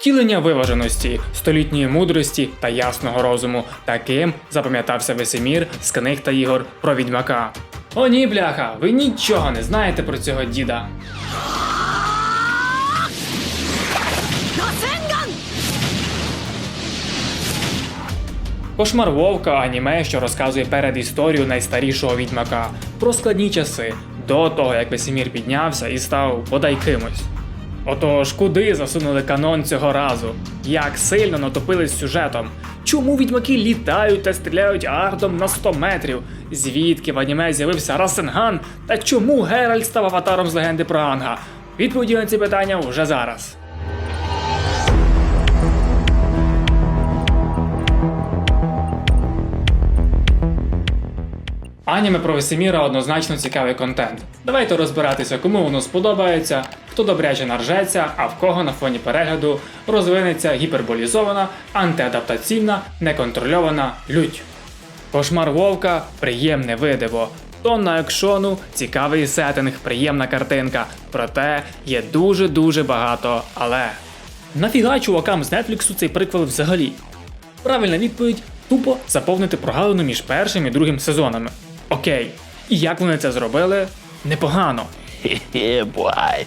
втілення виваженості, столітньої мудрості та ясного розуму. Таким запам'ятався Весемір з книг та ігор про відьмака. О, ні, бляха, ви нічого не знаєте про цього діда. Кошмар Вовка аніме, що розказує перед історію найстарішого відьмака про складні часи до того, як Весемір піднявся і став бодай кимось. Отож, куди засунули канон цього разу? Як сильно натопились сюжетом? Чому відьмаки літають та стріляють ардом на 100 метрів? Звідки в аніме з'явився Расенган? Та чому Геральт став аватаром з легенди про Анга? Відповіді на ці питання вже зараз. Аніме про Весеміра однозначно цікавий контент. Давайте розбиратися, кому воно сподобається, хто добряче наржеться, а в кого на фоні перегляду розвинеться гіперболізована, антиадаптаційна, неконтрольована лють. Кошмар вовка приємне видиво. Тонна екшону, цікавий сеттинг, приємна картинка. Проте є дуже-дуже багато але. Нафіга чувакам з Нетфліксу цей приквел взагалі? Правильна відповідь тупо заповнити прогалину між першим і другим сезонами. Окей. І як вони це зробили? Непогано. Boy.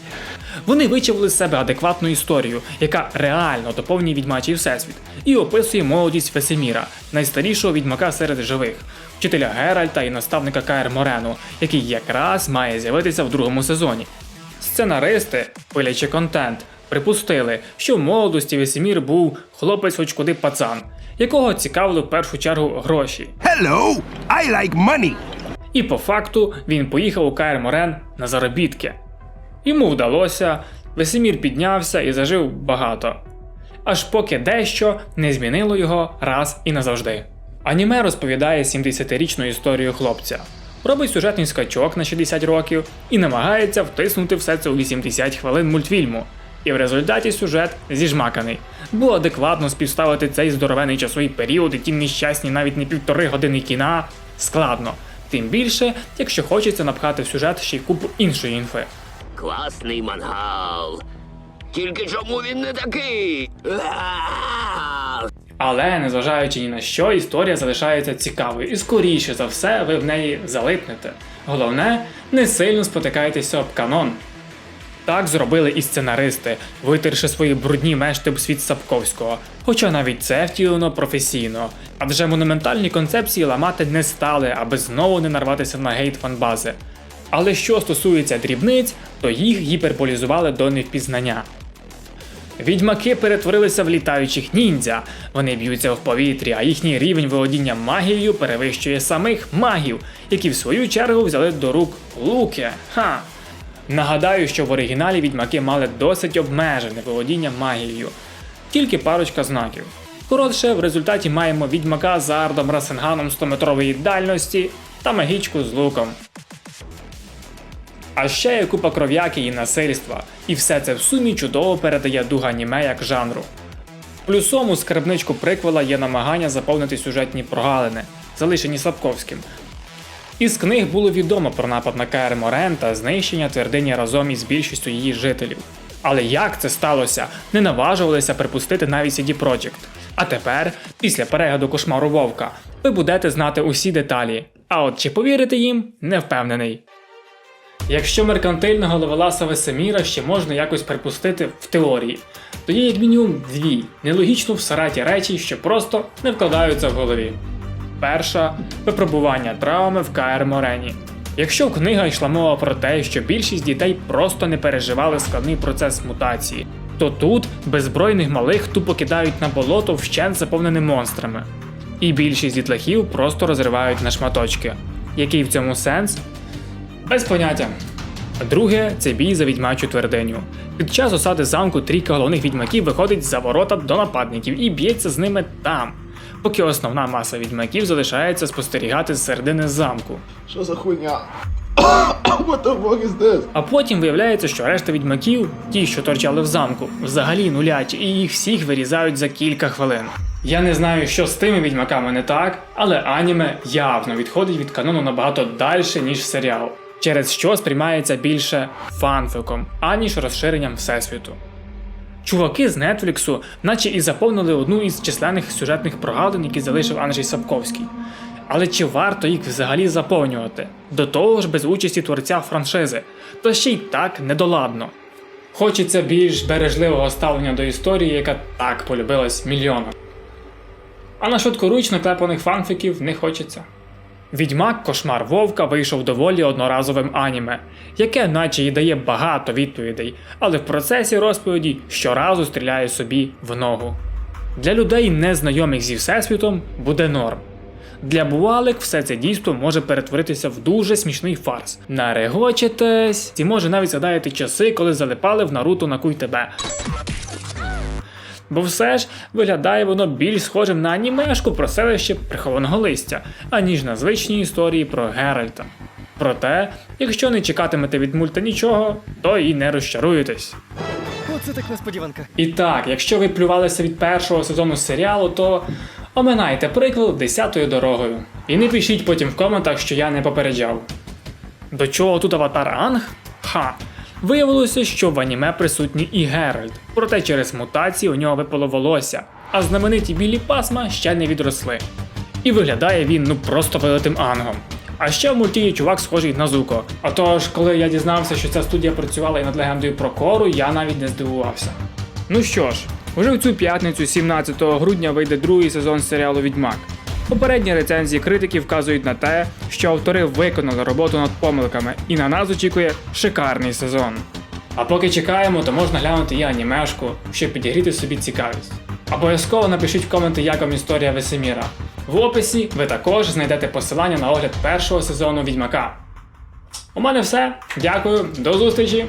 Вони вичавили з себе адекватну історію, яка реально доповнює відьмачий всесвіт, і описує молодість Весеміра, найстарішого відьмака серед живих, вчителя Геральта і наставника Каер Морену, який якраз має з'явитися в другому сезоні. Сценаристи, пилячи контент, припустили, що в молодості Весемір був хлопець хоч куди пацан, якого цікавили в першу чергу гроші. Hello, I like money. І по факту він поїхав у Каер Морен на заробітки. Йому вдалося, Весемір піднявся і зажив багато. Аж поки дещо не змінило його раз і назавжди. Аніме розповідає 70-річну історію хлопця, робить сюжетний скачок на 60 років і намагається втиснути все це у 80 хвилин мультфільму. І в результаті сюжет зіжмаканий. Бо адекватно співставити цей здоровений часовий період і ті нещасні навіть не півтори години кіна складно. Тим більше, якщо хочеться напхати в сюжет ще й купу іншої інфи. Класний мангал. Тільки чому він не такий? Але незважаючи ні на що, історія залишається цікавою, і скоріше за все ви в неї залипнете. Головне, не сильно спотикайтеся об канон. Так зробили і сценаристи, витерши свої брудні мешти в світ Сапковського. Хоча навіть це втілено професійно. Адже монументальні концепції ламати не стали, аби знову не нарватися на гейт фанбази. Але що стосується дрібниць, то їх гіперболізували до невпізнання. Відьмаки перетворилися в літаючих ніндзя. Вони б'ються в повітрі, а їхній рівень володіння магією перевищує самих магів, які в свою чергу взяли до рук луки. Ха. Нагадаю, що в оригіналі відьмаки мали досить обмежене володіння магією, тільки парочка знаків. Коротше, в результаті маємо відьмака з ардом Расенганом 100-метрової дальності та магічку з луком. А ще є купа кров'яки і насильства, і все це в сумі чудово передає дух аніме як жанру. Плюсом у скарбничку приквела є намагання заповнити сюжетні прогалини, залишені Сапковським. Із книг було відомо про напад на Каер Морен та знищення твердині разом із більшістю її жителів. Але як це сталося, не наважувалися припустити навіть CD Projekt. А тепер, після перегляду кошмару Вовка, ви будете знати усі деталі. А от чи повірите їм, не впевнений. Якщо меркантильного левеласа Весеміра ще можна якось припустити в теорії, то є як мінімум дві нелогічно всараті речі, що просто не вкладаються в голові. Перша випробування травми в КР Морені. Якщо в книга йшла мова про те, що більшість дітей просто не переживали складний процес мутації, то тут беззбройних малих тупо кидають на болото вщент заповнене монстрами. І більшість дітлахів просто розривають на шматочки. Який в цьому сенс? Без поняття. Друге це бій за відьмачу твердиню. Під час осади замку трійка головних відьмаків виходить за ворота до нападників і б'ється з ними там, поки основна маса відьмаків залишається спостерігати з середини замку. Що за хуйня? What the fuck is this? А потім виявляється, що решта відьмаків, ті, що торчали в замку, взагалі нулять, і їх всіх вирізають за кілька хвилин. Я не знаю, що з тими відьмаками не так, але аніме явно відходить від канону набагато далі, ніж серіал, через що сприймається більше фанфиком, аніж розширенням всесвіту. Чуваки з Нетфліксу, наче і заповнили одну із численних сюжетних прогалин, які залишив Анджей Сапковський. Але чи варто їх взагалі заповнювати? До того ж без участі творця франшизи, та ще й так недоладно. Хочеться більш бережливого ставлення до історії, яка так полюбилась мільйонам. А на швидкоручно клепаних фанфіків не хочеться. Відьмак Кошмар Вовка вийшов доволі одноразовим аніме, яке наче й дає багато відповідей, але в процесі розповіді щоразу стріляє собі в ногу. Для людей, незнайомих зі всесвітом, буде норм. Для бувалик все це дійство може перетворитися в дуже смішний фарс. Нарегочитесь, і може навіть згадаєте часи, коли залипали в Наруто на куй тебе. Бо все ж виглядає воно більш схожим на анімешку про селище прихованого листя, аніж на звичні історії про Геральта. Проте, якщо не чекатимете від мульта нічого, то і не розчаруєтесь. Оце так несподіванка. І так, якщо ви плювалися від першого сезону серіалу, то оминайте приквел десятою дорогою. І не пишіть потім в коментах, що я не попереджав. До чого тут аватар Анг? Ха. Виявилося, що в аніме присутній і Геральт, проте через мутації у нього випало волосся, а знамениті білі пасма ще не відросли. І виглядає він ну просто вилитим ангом. А ще в мульті є чувак схожий на Зуко. А тож, коли я дізнався, що ця студія працювала і над легендою про кору, я навіть не здивувався. Ну що ж, уже в цю п'ятницю, 17 грудня, вийде другий сезон серіалу Відьмак. Попередні рецензії критики вказують на те, що автори виконали роботу над помилками, і на нас очікує шикарний сезон. А поки чекаємо, то можна глянути і анімешку, щоб підігріти собі цікавість. Обов'язково напишіть в коменти, як вам історія Весеміра. В описі ви також знайдете посилання на огляд першого сезону Відьмака. У мене все. Дякую, до зустрічі!